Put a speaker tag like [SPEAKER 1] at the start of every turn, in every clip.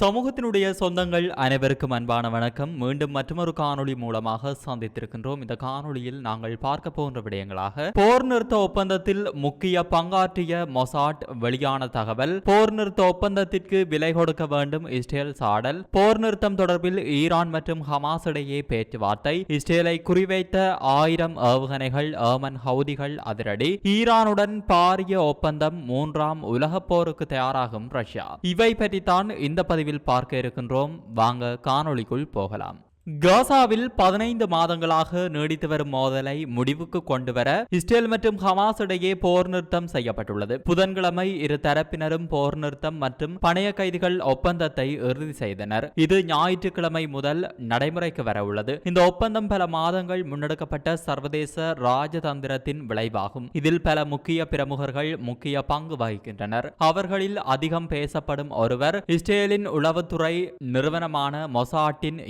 [SPEAKER 1] சமூகத்தினுடைய சொந்தங்கள் அனைவருக்கும் அன்பான வணக்கம். மீண்டும் மற்றொரு காணொளி மூலமாக சந்தித்திருக்கின்றோம். இந்த காணொளியில் நாங்கள் பார்க்க போன்ற விடயங்களாக போர் நிறுத்த ஒப்பந்தத்தில் முக்கிய பங்காற்றிய மொசாட் வெளியான தகவல் போர் நிறுத்த ஒப்பந்தத்திற்கு விலை கொடுக்க வேண்டும் இஸ்ரேல் சாடல் போர் நிறுத்தம் தொடர்பில் ஈரான் மற்றும் ஹமாஸ் இடையே பேச்சுவார்த்தை இஸ்ரேலை குறிவைத்த ஆயிரம் ஏவுகணைகள் ஏமன் ஹவுதிகள் அதிரடி ஈரானுடன் பாரிய ஒப்பந்தம் மூன்றாம் உலக போருக்கு தயாராகும் ரஷ்யா. இவை பற்றித்தான் இந்த பதிவில் பார்க்க இருக்கின்றோம். வாங்க காணொளிக்குள் போகலாம். காசாவில் பதினைந்து மாதங்களாக நீடித்து வரும் மோதலை முடிவுக்கு கொண்டுவர இஸ்ரேல் மற்றும் ஹமாஸ் இடையே போர் நிறுத்தம் செய்யப்பட்டுள்ளது. புதன்கிழமை இரு தரப்பினரும் போர் நிறுத்தம் மற்றும் பணைய கைதிகள் ஒப்பந்தத்தை இறுதி செய்தனர். இது ஞாயிற்றுக்கிழமை முதல் நடைமுறைக்கு வர உள்ளது. இந்த ஒப்பந்தம் பல மாதங்கள் முன்னெடுக்கப்பட்ட சர்வதேச ராஜதந்திரத்தின் விளைவாகும். இதில் பல முக்கிய பிரமுகர்கள் முக்கிய பங்கு வகிக்கின்றனர். அவர்களில் அதிகம் பேசப்படும் ஒருவர் இஸ்ரேலின் உளவுத்துறை நிறுவனமான மொசாட்டின்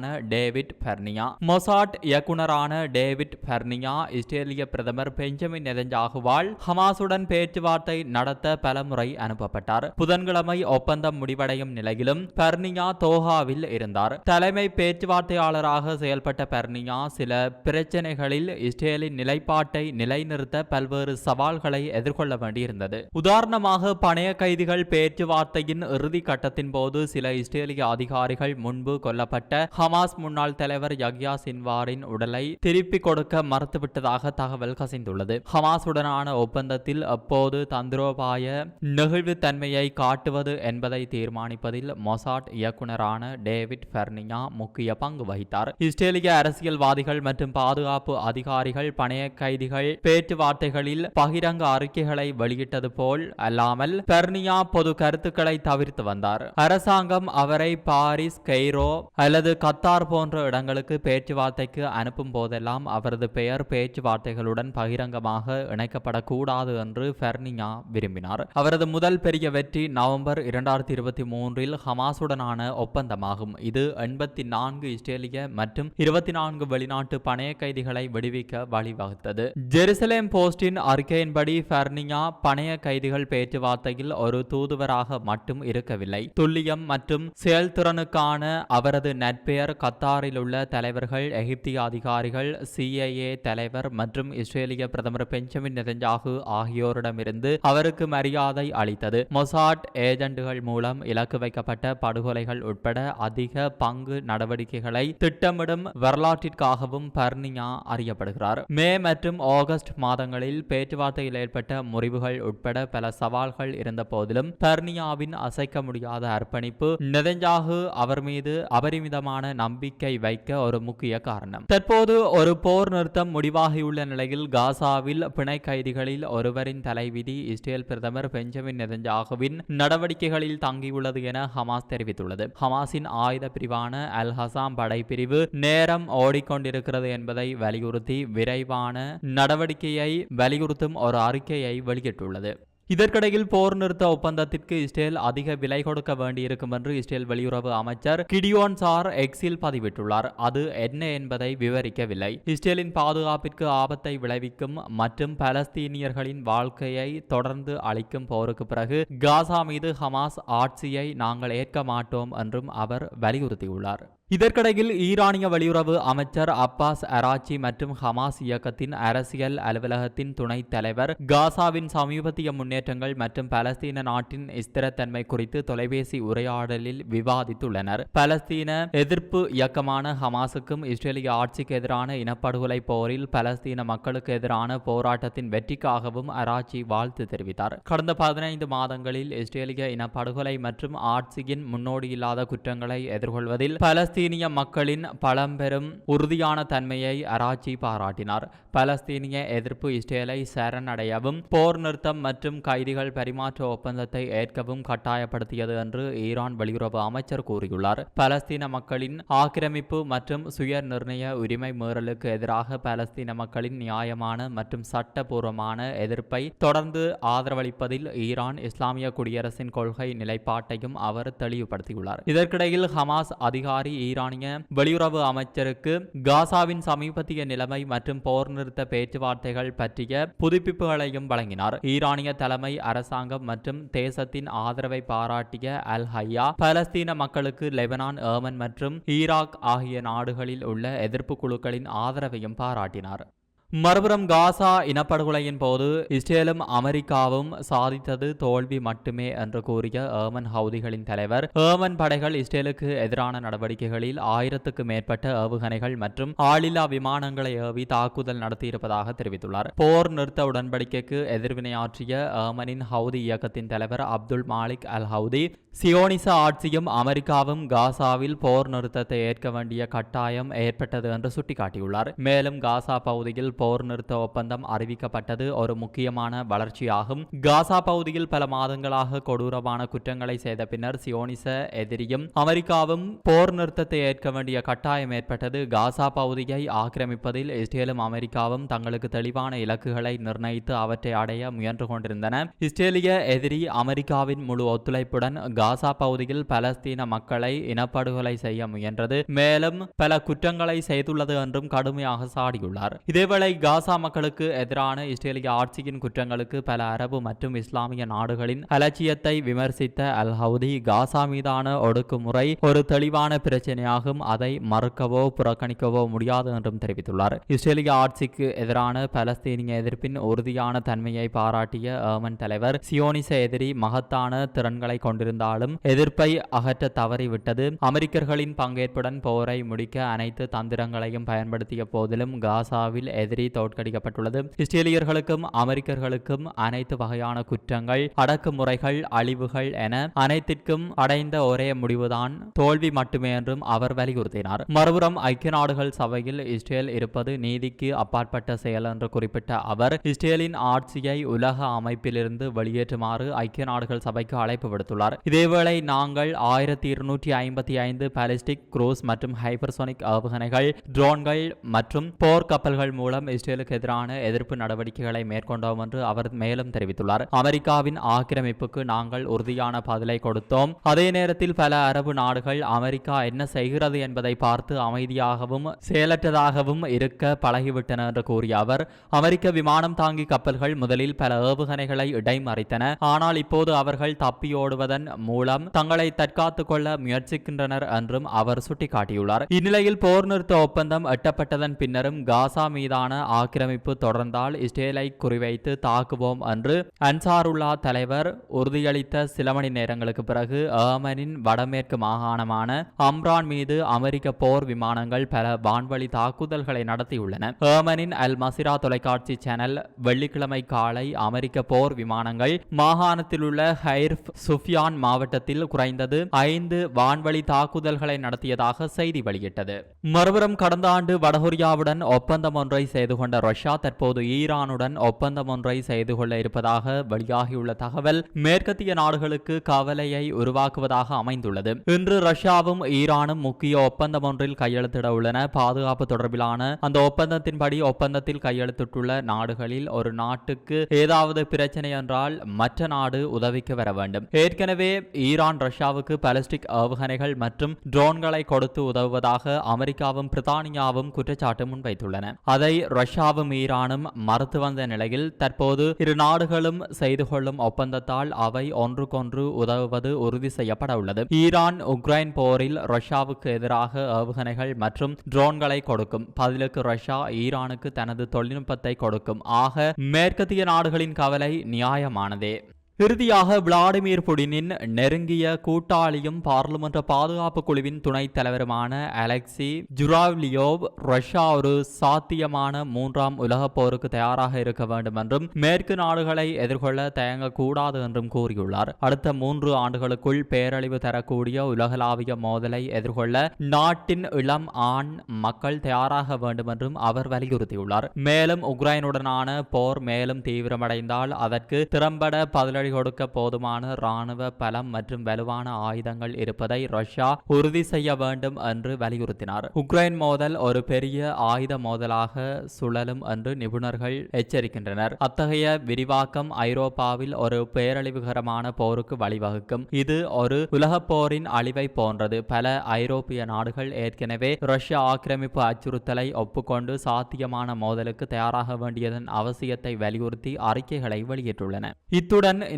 [SPEAKER 1] இயக்குனரான டேவிட் பெர்னியா மொசாட் இயக்குனரான டேவிட் பெர்னியா இஸ்ரேலிய பிரதமர் பெஞ்சமின் நெதஞ்சாகுவால் ஹமாசுடன் பேச்சுவார்த்தை நடத்த பலமுறை அனுப்பப்பட்டார். புதன்கிழமை ஒப்பந்தம் முடிவடையும் நிலையிலும் பெர்னியா தோஹாவில் இருந்தார். தலைமை பேச்சுவார்த்தையாளராக செயல்பட்ட பெர்னியா சில பிரச்சனைகளில் இஸ்ரேலின் நிலைப்பாட்டை நிலைநிறுத்த பல்வேறு சவால்களை எதிர்கொள்ள வேண்டியிருந்தது. உதாரணமாக பணைய கைதிகள் பேச்சுவார்த்தையின் இறுதி கட்டத்தின் போது சில இஸ்ரேலிய அதிகாரிகள் முன்பு கொல்லப்பட்ட ஹமாஸ் முன்னாள் தலைவர் யக்யா சின்வாரின் உடலை திருப்பிக் கொடுக்க மறுத்துவிட்டதாக தகவல் கசிந்துள்ளது. ஹமாஸுடனான ஒப்பந்தத்தில் அப்போது தந்திரோபாய நெகிழ்வுத்தன்மையை காட்டுவது என்பதை தீர்மானிப்பதில் மொசாட் இயக்குனரான டேவிட் ஃபெர்னியா முக்கிய பங்கு வகித்தார். இஸ்ரேலிய அரசியல்வாதிகள் மற்றும் பாதுகாப்பு அதிகாரிகள் பணைய கைதிகள் பேச்சுவார்த்தைகளில் பகிரங்க அறிக்கைகளை வெளியிட்டது போல் அல்லாமல் பெர்னியா பொது கருத்துக்களை தவிர்த்து வந்தார். அரசாங்கம் அவரை பாரிஸ் கெய்ரோ அல்லது கத் கத்தார் போன்ற இடங்களுக்கு பேச்சுவார்த்தைக்கு அனுப்பும் போதெல்லாம் அவரது பெயர் பேச்சுவார்த்தைகளுடன் பகிரங்கமாக இணைக்கப்படக்கூடாது என்று ஃபெர்னியா விரும்பினார். அவரது முதல் பெரிய வெற்றி நவம்பர் இரண்டாயிரத்தி இருபத்தி மூன்றில் ஹமாசுடனான ஒப்பந்தமாகும். இது எண்பத்தி நான்கு இஸ்ரேலிய மற்றும் இருபத்தி நான்கு வெளிநாட்டு பணைய கைதிகளை விடுவிக்க வழிவகுத்தது. ஜெருசலேம் போஸ்டின் அறிக்கையின்படி ஃபெர்னியா பணைய கைதிகள் பேச்சுவார்த்தையில் ஒரு தூதுவராக மட்டும் இருக்கவில்லை. துல்லியம் மற்றும் செயல்திறனுக்கான அவரது நட்பெயர் கத்தாரில் உள்ள தலைவர்கள் எகிப்திய அதிகாரிகள் சிஐஏ தலைவர் மற்றும் இஸ்ரேலிய பிரதமர் பெஞ்சமின் நெதஞ்சாகு ஆகியோரிடமிருந்து அவருக்கு மரியாதை அளித்தது. மொசாட் ஏஜெண்டுகள் மூலம் இலக்கு வைக்கப்பட்ட படுகொலைகள் உட்பட அதிக பங்கு நடவடிக்கைகளை திட்டமிடும் வரலாற்றிற்காகவும் பர்னியா அறியப்படுகிறார். மே மற்றும் ஆகஸ்ட் மாதங்களில் பேச்சுவார்த்தையில் ஏற்பட்ட முறிவுகள் உட்பட பல சவால்கள் இருந்த போதிலும் பர்னியாவின் அசைக்க முடியாத அர்ப்பணிப்பு நெதஞ்சாகு அவர் மீது அபரிமிதமான நம்பிக்கை வைக்க ஒரு முக்கிய காரணம். தற்போது ஒரு போர் நிறுத்தம் முடிவாகியுள்ள நிலையில் காசாவில் பிணை கைதிகளில் ஒருவரின் தலைவிதி இஸ்ரேல் பிரதமர் பெஞ்சமின் நெதஞ்சாகுவின் நடவடிக்கைகளில் தங்கியுள்ளது என ஹமாஸ் தெரிவித்துள்ளது. ஹமாஸின் ஆயுத பிரிவான அல் ஹசாம் படைப்பிரிவு நேரம் ஓடிக்கொண்டிருக்கிறது என்பதை வலியுறுத்தி விரைவான நடவடிக்கையை வலியுறுத்தும் ஒரு அறிக்கையை வெளியிட்டுள்ளது. இதற்கிடையில் போர் நிறுத்த ஒப்பந்தத்திற்கு இஸ்ரேல் அதிக விலை கொடுக்க வேண்டியிருக்கும் என்று இஸ்ரேல் வெளியுறவு அமைச்சர் கிடியோன் சார் எக்ஸில் பதிவிட்டுள்ளார். அது என்ன என்பதை விவரிக்கவில்லை. இஸ்ரேலின் பாதுகாப்பிற்கு ஆபத்தை விளைவிக்கும் மற்றும் பலஸ்தீனியர்களின் வாழ்க்கையை தொடர்ந்து அளிக்கும் போருக்கு பிறகு காசா மீது ஹமாஸ் ஆட்சியை நாங்கள் ஏற்க மாட்டோம் என்றும் அவர் வலியுறுத்தியுள்ளார். இதற்கிடையில் ஈரானிய வெளியுறவு அமைச்சர் அப்பாஸ் அராச்சி மற்றும் ஹமாஸ் இயக்கத்தின் அரசியல் அலுவலகத்தின் துணைத் தலைவர் காசாவின் சமீபத்திய முன்னேற்றங்கள் மற்றும் பலஸ்தீன நாட்டின் ஸ்திரத்தன்மை குறித்து தொலைபேசி உரையாடலில் விவாதித்துள்ளனர். பலஸ்தீன எதிர்ப்பு இயக்கமான ஹமாஸுக்கும் இஸ்ரேலிய ஆட்சிக்கு எதிரான இனப்படுகொலை போரில் பலஸ்தீன மக்களுக்கு எதிரான போராட்டத்தின் வெற்றிக்காகவும் அராச்சி வாழ்த்து தெரிவித்தார். கடந்த பதினைந்து மாதங்களில் இஸ்ரேலிய இனப்படுகொலை மற்றும் ஆட்சியின் முன்னோடியில்லாத குற்றங்களை எதிர்கொள்வதில் பலஸ்தீன பலஸ்தீனிய மக்களின் பழம்பெரும் உறுதியான தன்மையை அராச்சி பாராட்டினார். பலஸ்தீனிய எதிர்ப்பு இஸ்ரேலை சரணடையவும் போர் நிறுத்தம் மற்றும் கைதிகள் பரிமாற்ற ஒப்பந்தத்தை ஏற்கவும் கட்டாயப்படுத்தியது என்று ஈரான் வெளியுறவு அமைச்சர் கூறியுள்ளார். பலஸ்தீன மக்களின் ஆக்கிரமிப்பு மற்றும் சுய நிர்ணய உரிமை மீறலுக்கு எதிராக பலஸ்தீன மக்களின் நியாயமான மற்றும் சட்டபூர்வமான எதிர்ப்பை தொடர்ந்து ஆதரவளிப்பதில் ஈரான் இஸ்லாமிய குடியரசின் கொள்கை நிலைப்பாட்டையும் அவர் தெளிவுபடுத்தியுள்ளார். இதற்கிடையில் ஹமாஸ் அதிகாரி ஈரானிய வெளியுறவு அமைச்சருக்கு காசாவின் சமீபத்திய நிலைமை மற்றும் போர் நிறுத்த பேச்சுவார்த்தைகள் பற்றிய புதுப்பிப்புகளையும் வழங்கினார். ஈரானிய தலைமை அரசாங்கம் மற்றும் தேசத்தின் ஆதரவை பாராட்டிய அல் ஹையா பலஸ்தீன மக்களுக்கு லெபனான் ஏமன் மற்றும் ஈராக் ஆகிய நாடுகளில் உள்ள எதிர்ப்பு குழுக்களின் ஆதரவையும் பாராட்டினார். மறுபுறம் காசா இனப்படுகொலையின் போது இஸ்ரேலும் அமெரிக்காவும் சாதித்தது தோல்வி மட்டுமே என்று கூறிய ஏமன் ஹவுதிகளின் தலைவர். ஏமன் படைகள் இஸ்ரேலுக்கு எதிரான நடவடிக்கைகளில் ஆயிரத்துக்கு மேற்பட்ட ஏவுகணைகள் மற்றும் ஆளில்லா விமானங்களை ஏவி தாக்குதல் நடத்தியிருப்பதாக தெரிவித்துள்ளார். போர் நிறுத்த உடன்படிக்கைக்கு எதிர்வினையாற்றிய ஏமனின் ஹவுதி இயக்கத்தின் தலைவர் அப்துல் மாலிக் அல் ஹவுதி சியோனிச ஆட்சியும் அமெரிக்காவும் காசாவில் போர் நிறுத்தத்தை ஏற்க வேண்டிய கட்டாயம் ஏற்பட்டது என்று சுட்டிக்காட்டியுள்ளார். மேலும் காசா பகுதியில் போர் நிறுத்த ஒப்பந்தம் அறிவிக்கப்பட்டது ஒரு முக்கியமான வளர்ச்சியாகும். காசா பகுதியில் பல மாதங்களாக கொடூரமான குற்றங்களை செய்த பின்னர் சியோனிச எதிரியும் அமெரிக்காவும் போர் நிறுத்தத்தை ஏற்க வேண்டிய கட்டாயம் ஏற்பட்டது. காசா பகுதியை ஆக்கிரமிப்பதில் இஸ்ரேலும் அமெரிக்காவும் தங்களுக்கு தெளிவான இலக்குகளை நிர்ணயித்து அவற்றை அடைய முயன்று கொண்டிருந்தன. இஸ்ரேலிய எதிரி அமெரிக்காவின் முழு ஒத்துழைப்புடன் காசா பகுதியில் பலஸ்தீன மக்களை இனப்படுகொலை செய்ய முயன்றது. மேலும் பல குற்றங்களை செய்துள்ளது என்றும் கடுமையாக சாடியுள்ளார். இதேவேளை காசா மக்களுக்கு எதிரான இஸ்ரேலிய ஆட்சியின் குற்றங்களுக்கு பல அரபு மற்றும் இஸ்லாமிய நாடுகளின் அலட்சியத்தை விமர்சித்த அல் ஹவுதி காசா மீதான ஒடுக்குமுறை ஒரு தெளிவான பிரச்சனையாகும். அதை மறுக்கவோ புறக்கணிக்கவோ முடியாது என்றும் தெரிவித்துள்ளார். இஸ்ரேலிய ஆட்சிக்கு எதிரான பலஸ்தீனிய எதிர்ப்பின் உறுதியான தன்மையை பாராட்டிய ஏமன் தலைவர் சியோனிச எதிரி மகத்தான திறன்களை கொண்டிருந்தாலும் எதிர்ப்பை அகற்ற தவறிவிட்டது. அமெரிக்கர்களின் பங்கேற்புடன் போரை முடிக்க அனைத்து தந்திரங்களையும் பயன்படுத்திய போதிலும் காசாவில் எதிரி தோற்கடிக்கப்பட்டுள்ளது. இஸ்ரேலியர்களுக்கும் அமெரிக்கர்களுக்கும் அனைத்து வகையான குற்றங்கள் அடக்குமுறைகள் அழிவுகள் என அனைத்திற்கும் அடைந்த ஒரே முடிவுதான் தோல்வி மட்டுமே என்றும் அவர் வலியுறுத்தினார். மறுபுறம் ஐக்கிய நாடுகள் சபையில் இஸ்ரேல் இருப்பது நீதிக்கு அப்பாற்பட்ட செயல் என்று குறிப்பிட்ட அவர் இஸ்ரேலின் ஆட்சியை உலக அமைப்பிலிருந்து வெளியேற்றுமாறு ஐக்கிய நாடுகள் சபைக்கு அழைப்பு விடுத்துள்ளார். இதேவேளை நாங்கள் ஆயிரத்தி இருநூற்றி ஐம்பத்தி ஐந்து பாலிஸ்டிக் குரூஸ் மற்றும் ஹைப்பர்சோனிக் ஏவுகணைகள் ட்ரோன்கள் மற்றும் போர் கப்பல்கள் மூலம் இஸ்ரேலுக்கு எதிரான எதிர்ப்பு நடவடிக்கைகளை மேற்கொண்டோம் என்று அவர் மேலும் தெரிவித்துள்ளார். அமெரிக்காவின் ஆக்கிரமிப்புக்கு நாங்கள் உறுதியான பதிலை கொடுத்தோம். அதே நேரத்தில் பல அரபு நாடுகள் அமெரிக்கா என்ன செய்கிறது என்பதை பார்த்து அமைதியாகவும் செயலற்றதாகவும் இருக்க பழகிவிட்டன என்று கூறிய அவர் அமெரிக்க விமானம் தாங்கி கப்பல்கள் முதலில் பல ஏவுகணைகளை இடைமறித்தன. ஆனால் இப்போது அவர்கள் தப்பியோடுவதன் மூலம் தங்களை தற்காத்துக் கொள்ள முயற்சிக்கின்றனர் என்றும் அவர் சுட்டிக்காட்டியுள்ளார். இந்நிலையில் போர் நிறுத்த ஒப்பந்தம் எட்டப்பட்டதன் பின்னரும் காசா மீதான மீதான ஆக்கிரமிப்பு தொடர்ந்தால் இஸ்ரேலை குறிவைத்து தாக்குவோம் என்று அன்சாருல்லா தலைவர் உறுதியளித்த சில மணி நேரங்களுக்கு பிறகு ஏமனின் வடமேற்கு மாகாணமான அம்ரான் மீது அமெரிக்க போர் விமானங்கள் பல வான்வழி தாக்குதல்களை நடத்தியுள்ளன. ஏமனின் அல் மசிரா தொலைக்காட்சி சேனல் வெள்ளிக்கிழமை காலை அமெரிக்க போர் விமானங்கள் மாகாணத்தில் உள்ள ஹைர்ஃப் சுஃபியான் மாவட்டத்தில் குறைந்தது ஐந்து வான்வழி தாக்குதல்களை நடத்தியதாக செய்தி வெளியிட்டது. மறுபுறம் கடந்த ஆண்டு வடகொரியாவுடன் ஒப்பந்தம் ஒன்றை செய்து கொண்ட ரஷ்யா தற்போது ஈரானுடன் ஒப்பந்தம் ஒன்றை செய்து கொள்ள இருப்பதாக வெளியாகியுள்ள தகவல் மேற்கத்திய நாடுகளுக்கு கவலையை உருவாக்குவதாக அமைந்துள்ளது. இன்று ரஷ்யாவும் ஈரானும் முக்கிய ஒப்பந்தம் ஒன்றில் கையெழுத்திட உள்ளன. பாதுகாப்பு தொடர்பிலான அந்த ஒப்பந்தத்தின்படி ஒப்பந்தத்தில் கையெழுத்திட்டுள்ள நாடுகளில் ஒரு நாட்டுக்கு ஏதாவது பிரச்சனை என்றால் மற்ற நாடு உதவிக்கு வர வேண்டும். ஏற்கனவே ஈரான் ரஷ்யாவுக்கு பாலிஸ்டிக் ஏவுகணைகள் மற்றும் ட்ரோன்களை கொடுத்து உதவுவதாக அமெரிக்காவும் பிரித்தானியாவும் குற்றச்சாட்டு முன்வைத்துள்ளன. அதை ரஷ்யாவும் ஈரானும் மறுத்து வந்த நிலையில் தற்போது இரு நாடுகளும் செய்து கொள்ளும் ஒப்பந்தத்தால் அவை ஒன்றுக்கொன்று உதவுவது உறுதி செய்யப்பட உள்ளது ஈரான் உக்ரைன் போரில் ரஷ்யாவுக்கு எதிராக ஏவுகணைகள் மற்றும் ட்ரோன்களை கொடுக்கும். பதிலுக்கு ரஷ்யா ஈரானுக்கு தனது தொழில்நுட்பத்தை கொடுக்கும். ஆக மேற்கத்திய நாடுகளின் கவலை நியாயமானதே. இறுதியாக விளாடிமிர் புடினின் நெருங்கிய கூட்டாளியும் பாராளுமன்ற பாதுகாப்பு குழுவின் துணைத் தலைவருமான அலெக்சி ஜுராவ்லியோவ் ரஷ்யா ஒரு சாத்தியமான மூன்றாம் உலகப் போருக்கு தயாராக இருக்க வேண்டும் என்றும் மேற்கு நாடுகளை எதிர்கொள்ள தயங்கக்கூடாது என்றும் கூறியுள்ளார். அடுத்த மூன்று ஆண்டுகளுக்குள் பேரழிவு தரக்கூடிய உலகளாவிய மோதலை எதிர்கொள்ள நாட்டின் இளம் ஆண் மக்கள் தயாராக வேண்டும் என்றும் அவர் வலியுறுத்தியுள்ளார். மேலும் உக்ரைனுடனான போர் மேலும் தீவிரமடைந்தால் அதற்கு திறம்பட பதிலடி கொடுக்க போதுமான ராணுவ பலம் மற்றும் வலுவான ஆயுதங்கள் இருப்பதை ரஷ்யா உறுதி செய்ய வேண்டும் என்று வலியுறுத்தினார். உக்ரைன் மோதல் ஒரு பெரிய ஆயுத மோதலாக சுழலும் என்று நிபுணர்கள் எச்சரிக்கின்றனர். அத்தகைய விரிவாக்கம் ஐரோப்பாவில் ஒரு பேரழிவுகரமான போருக்கு வழிவகுக்கும். இது ஒரு உலகப் போரின் அழிவை போன்றது. பல ஐரோப்பிய நாடுகள் ஏற்கனவே ரஷ்ய ஆக்கிரமிப்பு அச்சுறுத்தலை ஒப்புக்கொண்டு சாத்தியமான மோதலுக்கு தயாராக வேண்டியதன் அவசியத்தை வலியுறுத்தி அறிக்கைகளை வெளியிட்டுள்ளன. இத்துடன்